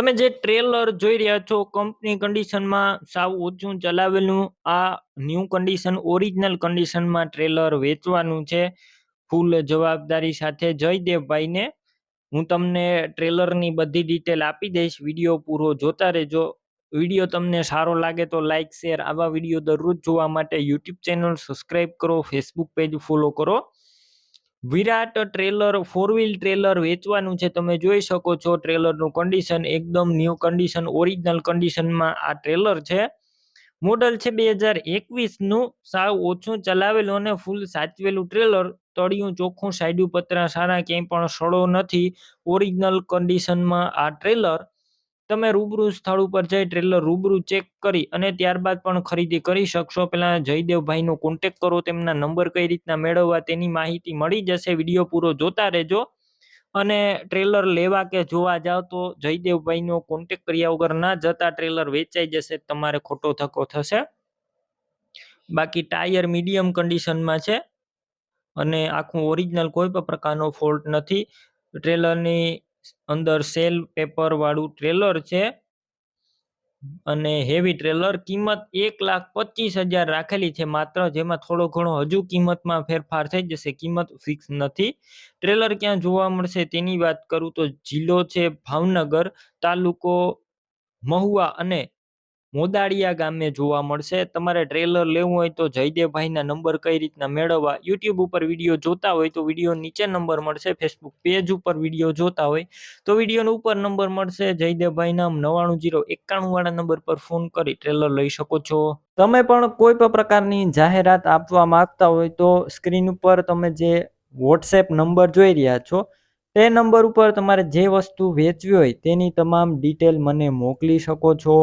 તમે જે ટ્રેલર જોઈ રહ્યા છો કંપની કન્ડિશનમાં સાવ ઓછું ચલાવેલું, આ ન્યૂ કન્ડિશન ઓરિજિનલ કન્ડિશનમાં ટ્રેલર વેચવાનું છે. ફૂલ જવાબદારી સાથે જયદેવભાઈને હું તમને ટ્રેલરની બધી ડિટેલ આપી દઈશ. વીડિયો પૂરો જોતા રહેજો. વીડિયો તમને સારો લાગે તો લાઇક શેર આવા વીડિયો દરરોજ જોવા માટે યુટ્યુબ ચેનલ સબસ્ક્રાઈબ કરો ફેસબુક પેજ ફોલો કરો. Virat trailer four wheel trailer વેચવાનું છે. તમે જોઈ શકો છો ટ્રેલરનું કન્ડિશન એકદમ ન્યૂ કન્ડિશન ઓરિજિનલ કન્ડિશનમાં આ ટ્રેલર છે. મોડલ છે બે હજાર એકવીસનું, સાવ ઓછું ચલાવેલું અને ફૂલ સાચવેલું ટ્રેલર તળિયું, ચોખ્ખું સાઈડું પતરા, સારા ક્યાંય પણ સડો નથી. ઓરિજિનલ કન્ડિશનમાં આ ટ્રેલર તમે રૂબરૂ સ્થળ ઉપર જઈ ટ્રેલર રૂબરૂ ચેક કરી અને ત્યારબાદ પણ ખરીદી કરી શકશો. પહેલાં જયદેવભાઈનો કોન્ટેક કરો, તેમના નંબર કઈ રીતના મેળવવા તેની માહિતી મળી જશે. વીડિયો પૂરો જોતા રહેજો અને ટ્રેલર લેવા કે જોવા જાઓ તો જયદેવભાઈનો કોન્ટેક કર્યા વગર ના જતા ટ્રેલર વેચાઈ જશે. તમારે ખોટો ધક્કો થશે. બાકી ટાયર મીડિયમ કન્ડિશનમાં છે અને આખું ઓરિજિનલ કોઈ પણ પ્રકારનો ફોલ્ટ નથી. ટ્રેલરની અંદર સેલ પેપર વાળું ટ્રેલર છે. અને હેવી ટ્રેલર કિંમત એક લાખ પચીસ હજાર રાખેલી છે. માત્ર જેમાં થોડો ઘણો હજુ કિંમતમાં ફેરફાર થઈ જશે. કિંમત ફિક્સ નથી. ટ્રેલર ક્યાં જોવા મળશે તેની વાત કરું તો જિલ્લો છે ભાવનગર તાલુકો મહુવા અને મોદાળિયા ગામે જોવા મળશે. તમારે ટ્રેલર લેવું હોય તો જયદેવભાઈના નંબર કઈ રીતના મેળવવા? યુટ્યુબ ઉપર વીડિયો જોતા હોય તો વીડિયો નીચે નંબર મળશે. ફેસબુક પેજ ઉપર વીડિયો જોતા હોય તો વિડીયોનો ઉપર નંબર મળશે. જયદેવભાઈના નવાણું જીરો એકાણું વાળા નંબર પર ફોન કરી ટ્રેલર લઈ શકો છો. તમે પણ કોઈ પણ પ્રકારની જાહેરાત આપવા માંગતા હોય તો સ્ક્રીન ઉપર તમે જે વોટ્સએપ નંબર જોઈ રહ્યા છો, તે નંબર ઉપર તમારે જે વસ્તુ વેચવી હોય તેની તમામ ડિટેલ મને મોકલી શકો છો.